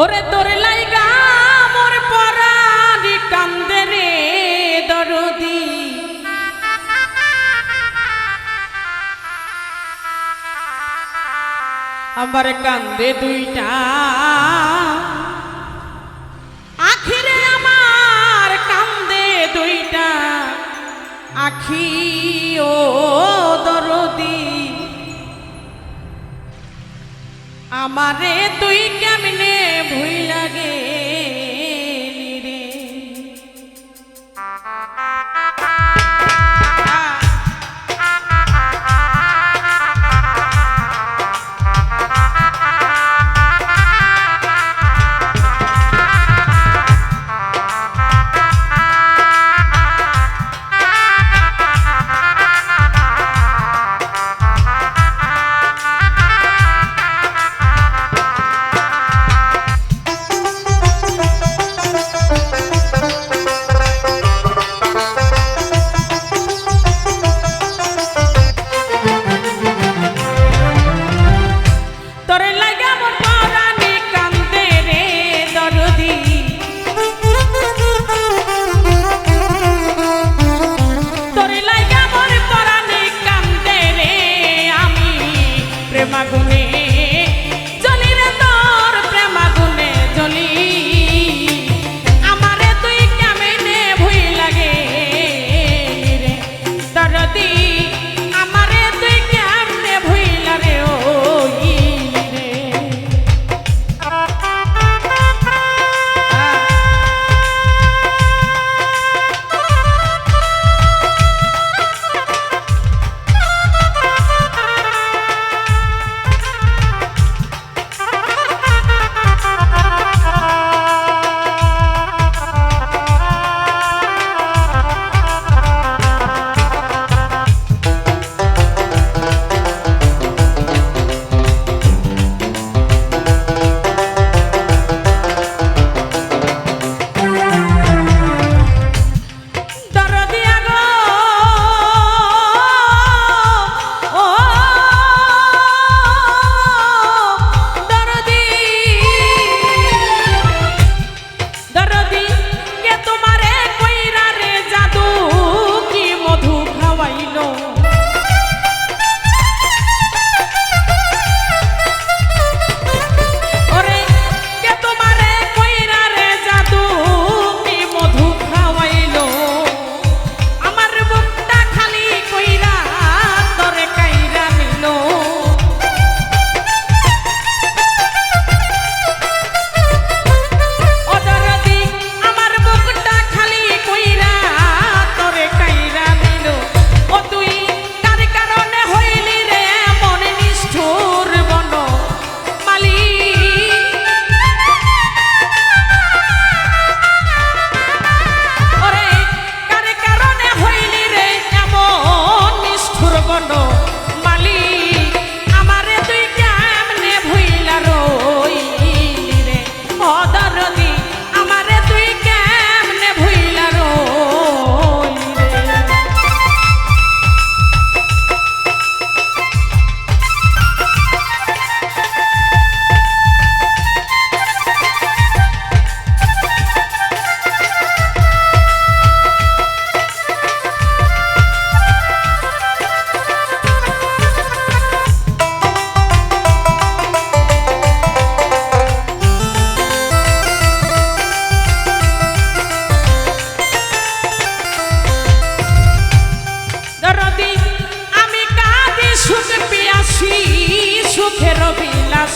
ওরে তোর লাইগা মোর পরানি কান্দে রে দরদি। আমার কান্দে দুইটা। আখিরে আমার কান্দে দুইটা। আখি ও দরদি। আমারে তুই কে Tú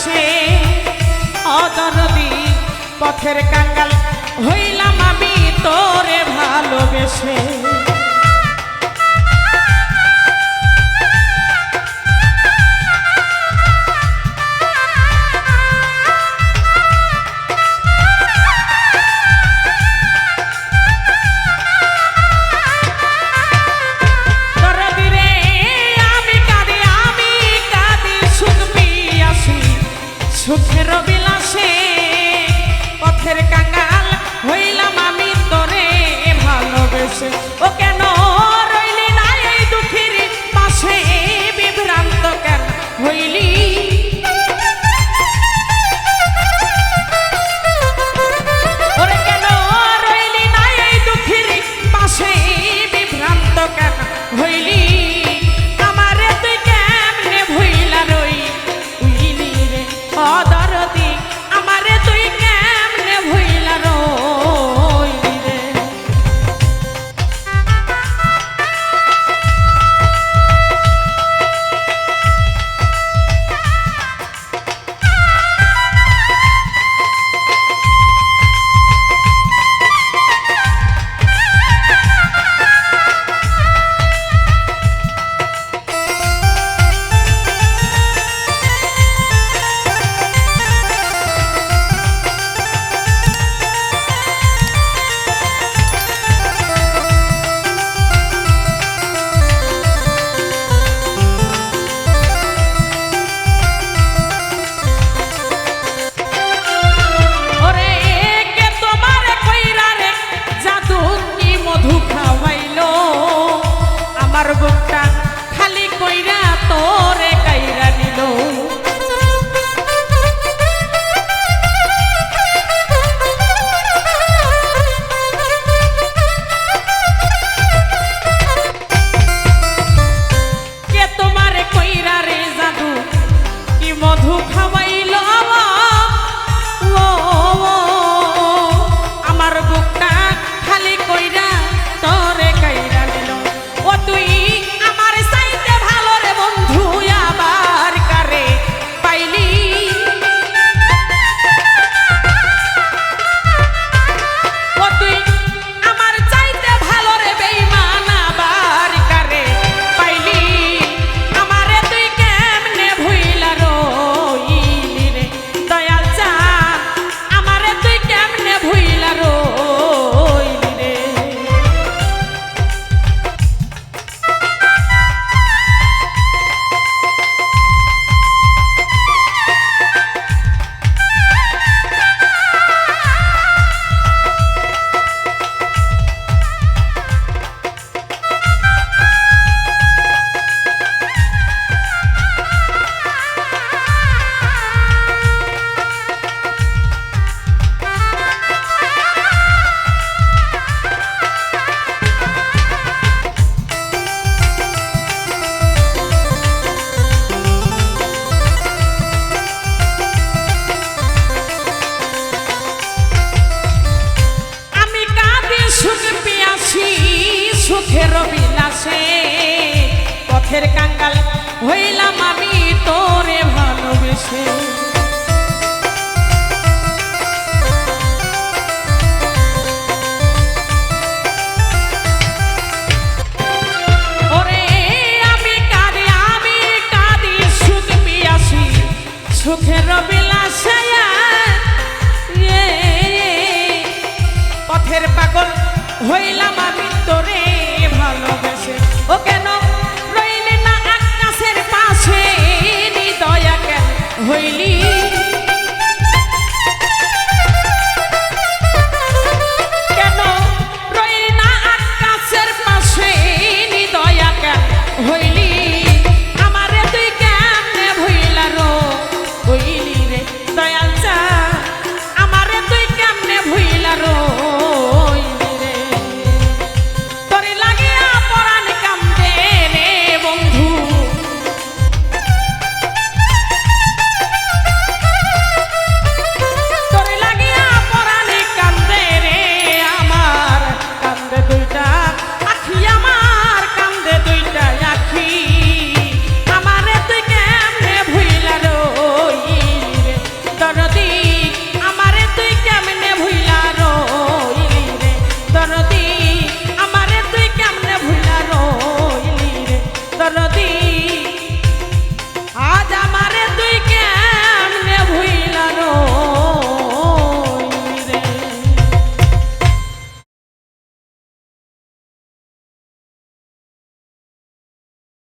সে অদরদি পথের কাঙ্গাল হইলাম আমি তোরে ভালোবেসে। Thank you. সুখের বিলাসে পথের কাঙ্গাল হইলাম আমি তোরে ভালোবেসে পথের পাগল হইলাম আমি তোরে